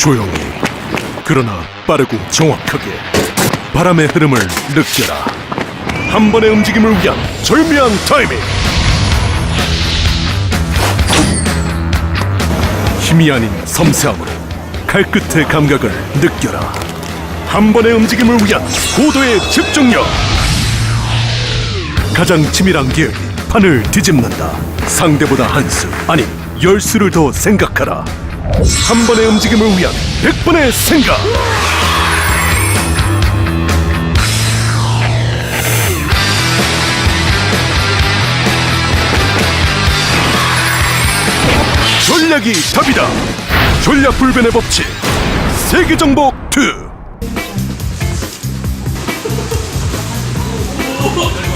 조용히. 그러나 빠르고 정확하게 바람의 흐름을 느껴라. 한 번의 움직임을 위한 절묘한 타이밍. 힘이 아닌 섬세함으로 칼끝의 감각을 느껴라. 한 번의 움직임을 위한 고도의 집중력. 가장 치밀한 계획이 판을 뒤집는다. 상대보다 한수 아니 열 수를 더 생각하라 한 번의 움직임을 위한 백 번의 생각. 전략이 답이다. 전략 불변의 법칙. 세계 정복 2 아,